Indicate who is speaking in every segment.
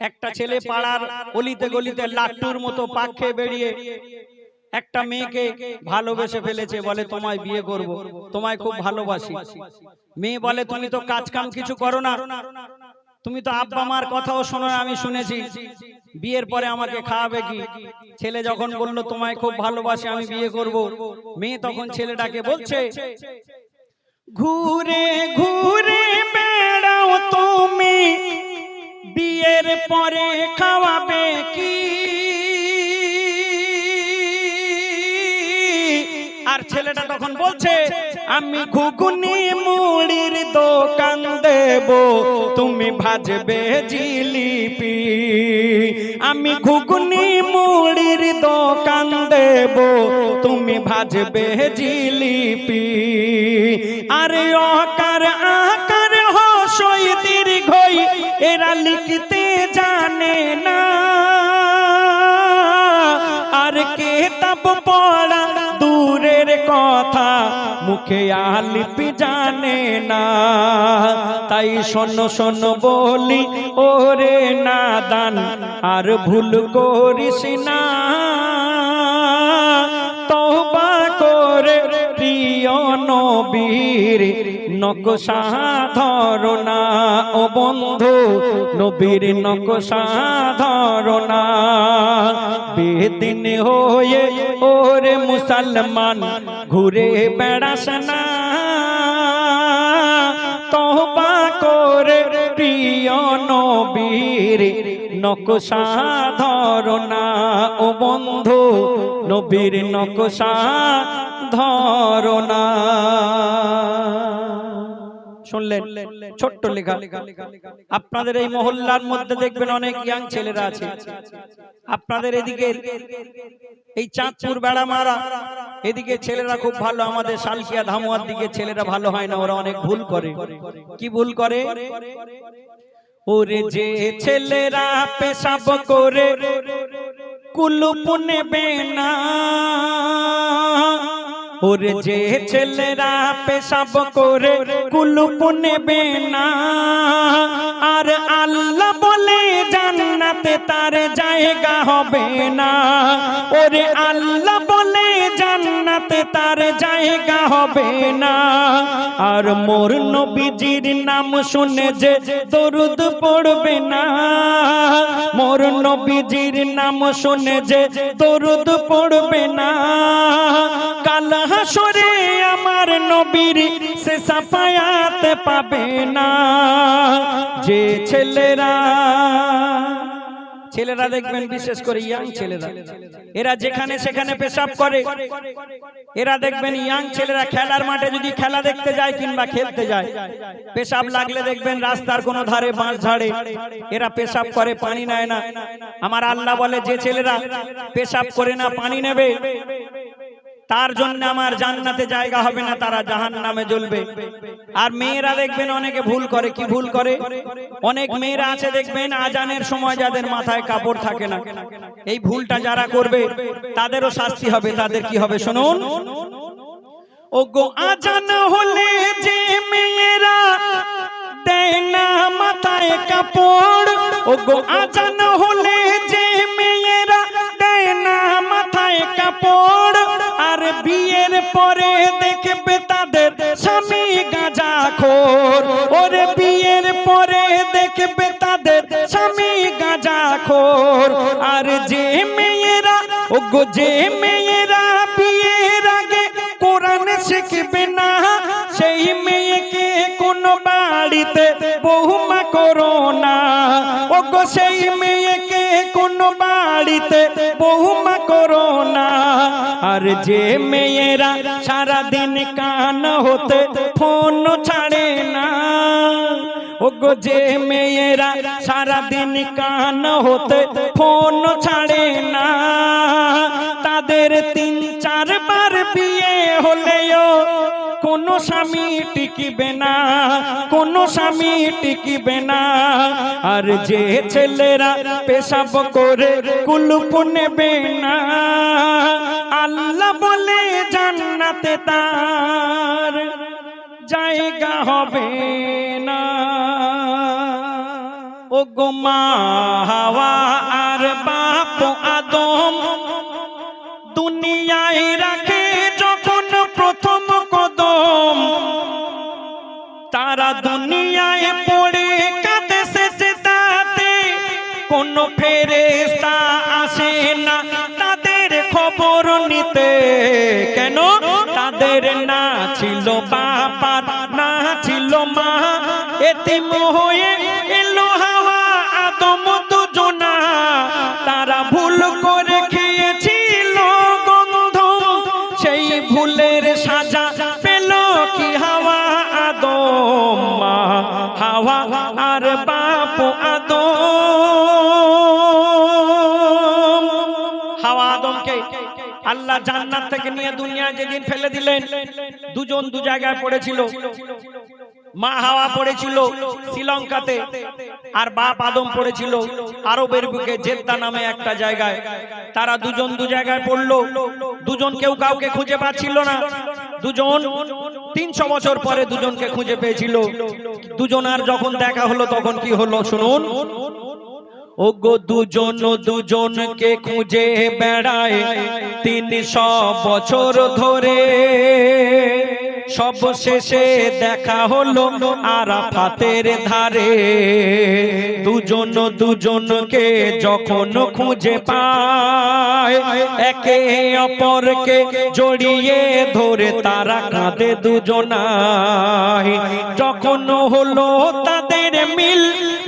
Speaker 1: একটা ছেলে পাড়ার অলিতে গলিতে লাট্টুর মতো পাক খেয়ে বেরিয়ে একটা মেয়েকে ভালোবেসে ফেলেছে বলে তোমায় বিয়ে করব তোমায় খুব ভালোবাসি। মেয়ে বলে তুমি তো কাজ কাম কিছু করো না। তুমি তো আব্বা মার কথাও শোনো আমি শুনেছি। বিয়ের পরে আমাকে খাওয়াবে কি? ছেলে যখন বলল তোমায় খুব ভালোবাসি আমি বিয়ে করব। মেয়ে তখন ছেলেটাকে বলছে ঘুরে ঘুরে বেড়াও তুমি। বিয়ের পরে খাওয়াবে কি? আর ছেলেটা তখন বলছে, আমি ঘুগুনি মুড়ির দোকান দেব, তুমি ভাজবে জিলিপি। আমি ঘুগুনি মুড়ির দোকান দেব, তুমি ভাজবে জিলিপি। আরে অকার আকার কেতাব পড়া দূরের কথা, মুখে আলিপি জানে না। তাই শোনো শোনো বলি, ওরে নাদান, আর ভুল করিস না। তওবা করে প্রিয় নবীর নকশা ধরনা ও বন্ধু, নবীর নকশা ধরনা বেদিন হয়ে ওরে মুসলমান, ঘুরে বেড়াস না। তহবা করে প্রিয় নবীর নকশা ধরনা ও বন্ধু, নবীর নকশা ধরনা শুনলেন, ছোট্ট লেখা। আপনাদের এই মহল্লার মধ্যে দেখবেন অনেক ইয়াং ছেলেরা আছে। আপনাদের এদিকে এই চাঁদপুর বেড়া মারা, এদিকে ছেলেরা খুব ভালো, আমাদের শালকিয়া ধামুয়ার দিকে ছেলেরা ভালো হয় না, ওরা অনেক ভুল করে। কি ভুল করে? ওরে যে ছেলেরা পেশাব করে, কুলুপ নেবে না। ওরে যে ছেলেরা পেশাব করে কুলুপ নেবে না। আর আল্লাহ বলে জান্নাতে তার জায়গা হবে না। ওরে আল্লাহ জান্নাতে তার জায়গা হবে না। আর মোর নবীজির নাম শুনে যে দরুদ পড়বে না। মোর নবীজির নাম শুনে যে দরুদ পড়বে না। কাল আমার নবীর সে সাফায়াত পাবে না। যে ছেলেরা ছেলেরা দেখবেন বিশেষ করে ইয়াং ছেলেরা। এরা যেখানে সেখানে পেশাব করে। এরা দেখবেন ইয়াং ছেলেরা খেলার মাঠে যদি খেলা দেখতে যায় কিংবা খেলতে যায়। পেশাব লাগলে দেখবেন রাস্তার কোনো ধারে বাঁশ ঝাড়ে। এরা পেশাব করে পানি নেয় না। আমার আল্লাহ বলে যে ছেলেরা পেশাব করে না পানি নেবে। তার জন্য আমার জান্নাতে জায়গা হবে না, তারা জাহান নামে জ্বলবে। আর মেয়েরা দেখবেন অনেকে ভুল করে, কি ভুল করে? অনেক মেয়েরা আছে দেখবেন, আজানের সময় যাদের মাথায় কাপড় থাকে না। এই ভুলটা যারা করবে, তাদেরও শাস্তি হবে, তাদের কি হবে শুনুন? ও গো আজান হলে যে মেয়েরা দেয় না মাথায় কাপড় ও গো আজান হলে পরে দেখবে তাদের স্বামী গাঁজা খোর ওরে বিয়ের পরে দেখবে তাদের স্বামী গাঁজা খোর আর যে মেয়েরা ও গো যে মেয়েরা বিয়ের আগে কোরআন শিখবে না, সেই মেয়েকে কোন বাড়িতে বহুমা করো না। ও গো সেই মেয়েকে কোন বাড়িতে বহুমা আর যে মেয়েরা সারা দিন কান হতে ফোন ছাড়ে না। ও গো যে মেয়েরা সারা দিন কান হতে ফোন ছাড়ে না। তাদের তিন চারবার বিয়ে হলেও কোন স্বামী টিকিবে না, কোন স্বামী টিকিবে না। আর যে ছেলেরা পেশাব করে কুলুপ নেবে না, আল্লাহ বলে জান্নাতে তার জায়গা হবে না। ও গো মা হাওয়া আর বাপ আদম, দুনিয়ায় জান্নাত থেকে নিয়ে দুনিয়া যেদিন ফেলে দিলেন, দুজন দু জায়গায় পড়েছিল। মা হাওয়া পড়েছিল শ্রীলঙ্কাতে, আর বাপ আদম পড়েছিল আরবের বুকে, জেদ্দা নামে একটা জায়গায়। তারা দুজন দু জায়গায় পড়ল। দুজন কেউ কাউকে খুঁজে পাচ্ছিল না। দুজন তিনশো বছর পরে দুজনকে খুঁজে পেয়েছিল। দুজন আর যখন দেখা হলো, তখন কি হলো? শুনুন। ও গো দুজন দুজনকে খুঁজে বেড়ায় তিনশো বছর ধরে। সব শেষে দেখা হলো আরাফাতের ধারে। দুজন দুজনকে যখন খুঁজে পায়, একে অপরকে জড়িয়ে ধরে তারা কাঁদে দুজনায় যখন হলো তাদের মিল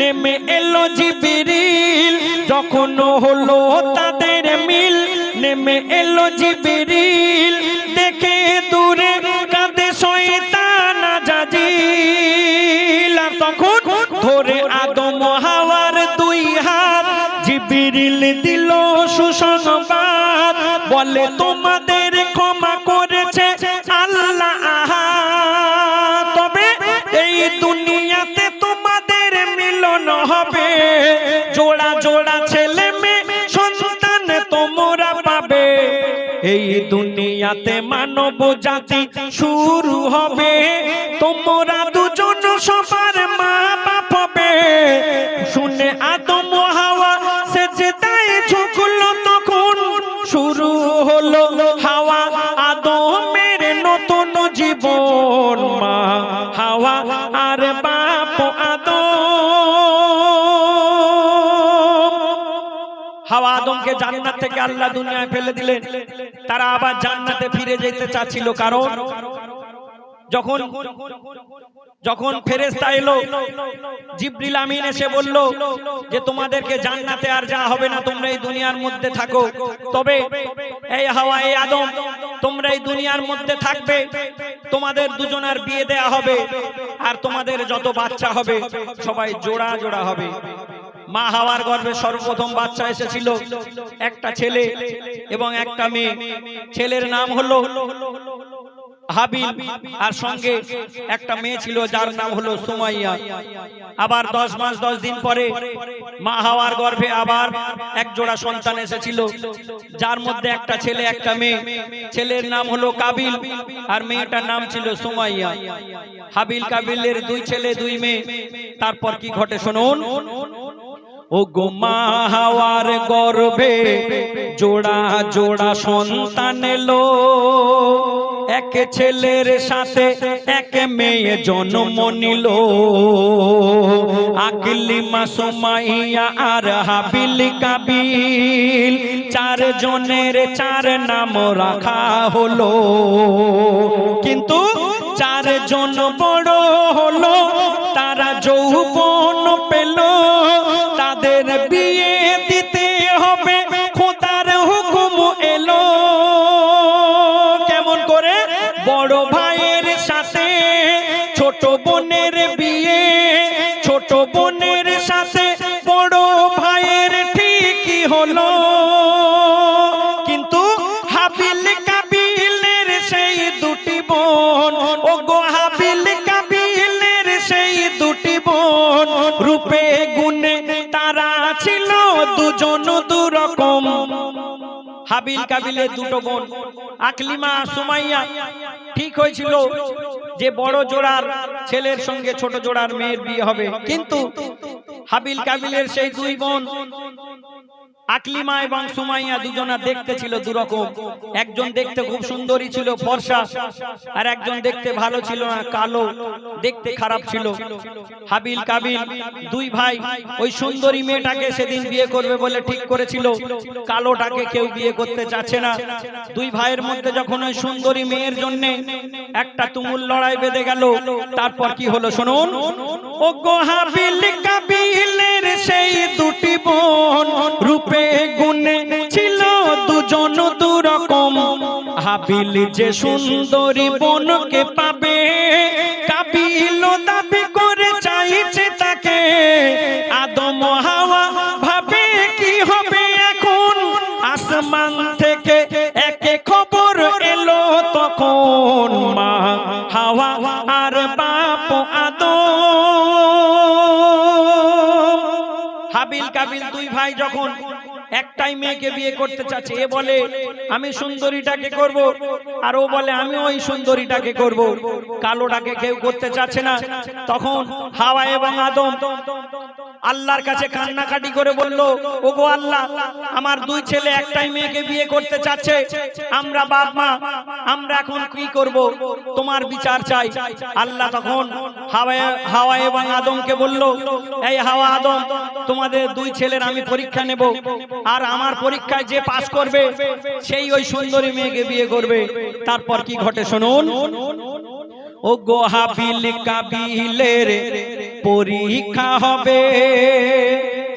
Speaker 1: নেমে এলো জিবিরিল, যখন হলো তাদের মিল, নেমে এলো জিবিরিল, দেখে দূরে কাঁদে শয়তান জাজিল আর তখন ধরে আদম হাওয়ার দুই হাত, জিবিরিল দিল সুসংবাদ। দুনিয়াতে মানব জাতি শুরু হবে। তোমরা দুজন সবার মা বাপ হবে। শুনে আদম থেকে আল্লাহ দুনিয়ায় ফেলে দিলেন। তারা আবার জান্নাতে ফিরে যেতে চাচ্ছিল। কারণ যখন যখন ফেরেশতা এলো, জিবরিল আমিন এসে বলল যে, তোমাদেরকে জান্নাতে আর যা হবে না, তোমরা এই দুনিয়ার মধ্যে থাকো। তবে এই হাওয়া, এই আদম, তোমরা এই দুনিয়ার মধ্যে থাকবে। তোমাদের দুজনের বিয়ে দেয়া হবে আর তোমাদের যত বাচ্চা হবে, সবাই জোড়া জোড়া হবে। মা হাওয়ার গর্ভে সর্বপ্রথম বাচ্চা এসেছিল, একটা ছেলে এবং একটা মেয়ে। ছেলের নাম হলো হাবিল, আর সঙ্গে একটা মেয়ে ছিল যার নাম হলো সুমাইয়া। আবার দশ মাস, দশ দিন পরে মা হাওয়ার গর্ভে আবার এক জোড়া সন্তান এসেছিল, যার মধ্যে একটা ছেলে, একটা মেয়ে। ছেলের নাম হলো কাবিল, আর মেয়েটার নাম ছিল সুমাইয়া। হাবিল কাবিলের দুই ছেলে, দুই মেয়ে। তারপর কি ঘটে শুনুন? ও গোমা হাওয়ার গর্ভে জোড়া জোড়া সন্তান এলো। এক ছেলের সাথে এক মেয়ে জন্ম নিল। আকলি মাসুমাইয়া আর হাবিল কাবিল চার জনের চার নাম রাখা হলো। কিন্তু চারজন বড় হলো তারা যৌবন পেল তাদের বিয়ে হাবিল কাবিলে দুটো বোন, আকলিমা সুমাইয়া। ঠিক হয়েছিল যে বড় জোড়ার ছেলের সঙ্গে ছোট জোড়ার মেয়ের বিয়ে হবে। কিন্তু হাবিল কাবিলের সেই দুই বোন আকলিমা এবং সুমাইয়া দুজনা দেখতে ছিল দুরকম। একজন দেখতে খুব সুন্দরী ছিল, ফর্সা, আর একজন দেখতে ভালো ছিল না, কালো, দেখতে খারাপ ছিল। হাবিল, কাবিল, দুই ভাই, ওই সুন্দরী মেয়েটাকে সেদিন বিয়ে করবে বলে ঠিক করেছিল। কালোটাকে কেউ বিয়ে করতে চাচ্ছে না। দুই ভাইয়ের মধ্যে যখন ওই সুন্দরী মেয়ের জন্য একটা তুমুল লড়াই বেঁধে গেল, তারপর কি হলো শুনুন? ও গো হাবিল কাবিলের হাবিল যে সুন্দরী বোনকে পাবে। কাবিল দাবি করে চাইছে তাকে। আদম হাওয়া ভাবে কি হবে এখন? আসমান থেকে একে খবর এলো তখন। মা হাওয়া আর বাপ আদম। হাবিল কাবিল দুই ভাই যখন একটাই মেয়েকে বিয়ে করতে চাচ্ছে, এ বলে, আমি সুন্দরীটাকে করব। আর ও বলে, আমি ওই সুন্দরীটাকে করব। কালোটাকে কেউ করতে চাচ্ছে না। তখন হাওয়া এবং আদম আল্লাহর কাছে কান্নাকাটি করে বলল, ওগো আল্লাহ, আমার দুই ছেলে একটাই মেয়েকে বিয়ে করতে চাচ্ছে। আমরা বাপ মা, আমরা এখন কি করব? তোমার বিচার চাই। আল্লাহ তখন হাওয়া হাওয়া এবং আদমকে বলল, এই হাওয়া আদম, তোমাদের দুই ছেলের আমি পরীক্ষা নেব। আর আমার পরীক্ষায় যে পাস করবে, সেই ওই সুন্দরী মেয়েকে বিয়ে করবে। তারপর কি ঘটে শুনুন? ও গো হাবিল কাবিলের পরীক্ষা হবে।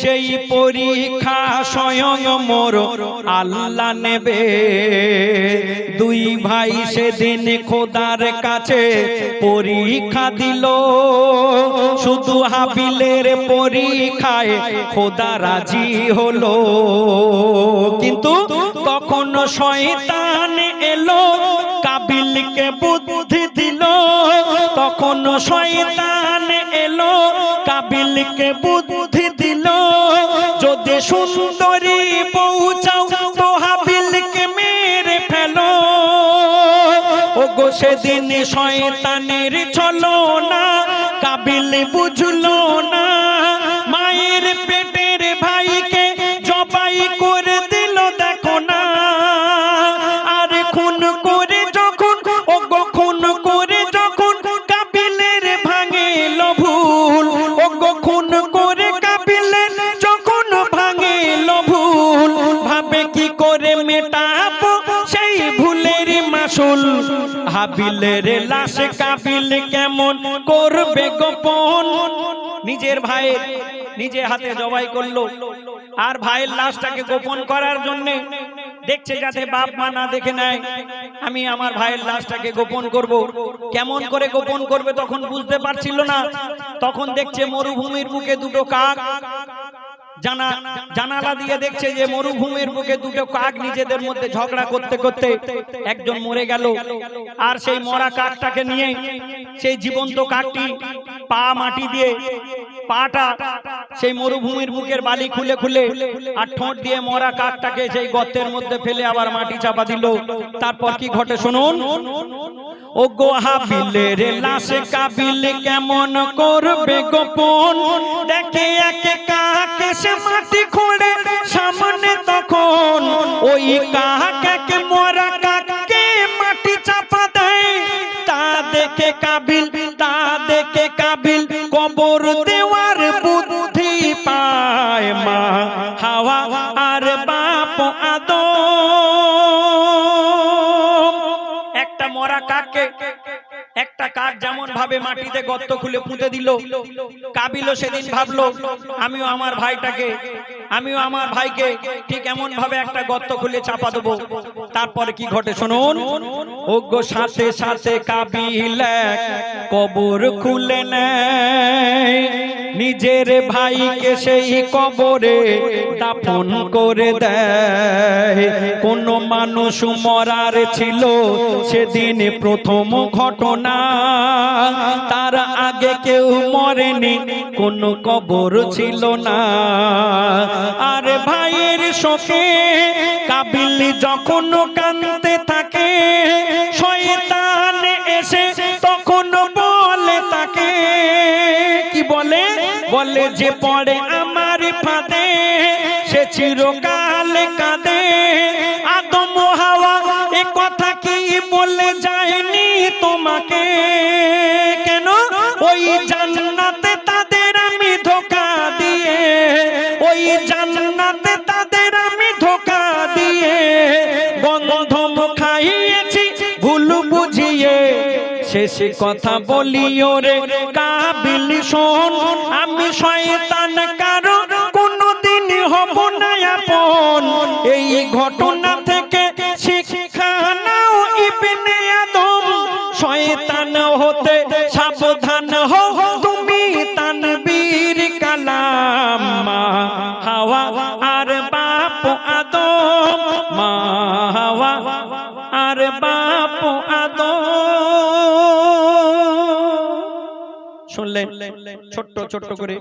Speaker 1: সেই পরীক্ষা স্বয়ং মোর আল্লাহ নেবে। দুই ভাই সেদিন খোদার কাছে পরীক্ষা দিল। শুধু হাবিলের পরীক্ষায় খোদা রাজি হলো। কিন্তু তখন শয়তান এলো কাবিলকে বুদ্ধি তখন শয়তান এলো, কাবিলকে বুদ্ধি দিল। যদি সুন্দরী পৌঁছাও তো হাবিলকে মেরে ফেলো। ও গো সেদিন শয়তানের চলো হাবিলের লাশ কাবিল কেমন করবে গোপন? নিজের ভাইয়ের নিজে হাতে জবাই করল। আর ভাইয়ের লাশটাকে গোপন করার জন্য দেখছে যাতে বাপ মা না দেখে নেয়। আমি আমার ভাইয়ের লাশটাকে গোপন করব। কেমন করে গোপন করবে তখন বুঝতে পারছিল না। তখন দেখছে মরুভূমির বুকে দুটো কাক। জানা, জানালা দিয়ে দেখছে যে মরুভূমির বুকে দুটো কাক নিজেদের মধ্যে ঝগড়া করতে করতে একজন মরে গেল। আর সেই মরা কাকটাকে নিয়ে সেই জীবন্ত কাকটি পা মাটি দিয়ে পাটা সেই মরুভূমির বুকের বালি খুলে খুলে আর ঠোঁট দিয়ে মরা কাকটাকে সেই গর্তের মধ্যে ফেলে আবার মাটি চাপা দিল। তারপর কি ঘটে শুনুন? ও গো হাবিলের লাশে কাবিল কেমন করবে গোপন? দেখে একে সে মাটি খোঁড়ে সামনে তখন ওই কাকে মরা ভাবে মাটিতে গর্ত খুলে পুঁতে দিল। কাবিলও সেদিন ভাবলো, আমিও আমার ভাইটাকে, আমিও আমার ভাইকে ঠিক এমন ভাবে একটা গর্ত খুলে চাপা দেবো। তারপরে কি ঘটে শুনুন? অজ্ঞ সাথে সাথে কাবিল কবর খুলে নেয়। নিজের ভাইকে সেই কবরে দাফন করে দেয়। কোন মানুষ মরার ছিল সেদিন প্রথম ঘটনা। তার আগে কেউ মরেনি, কোন কবর ছিল না। আর ভাইয়ের শোকে কাবিল যখন কানতে থাকে যে পড়ে আমার ফাঁদে, সে চিরকাল কাঁদে। আদম হাওয়া এ কথা কি বলে যায়নি তোমাকে? কেন? ওই জান্নাতে শেষ কথা বলিও রে কাবিল শোন আমি শয়তান কারও শুনলেন ছোট্ট ছোট্ট করে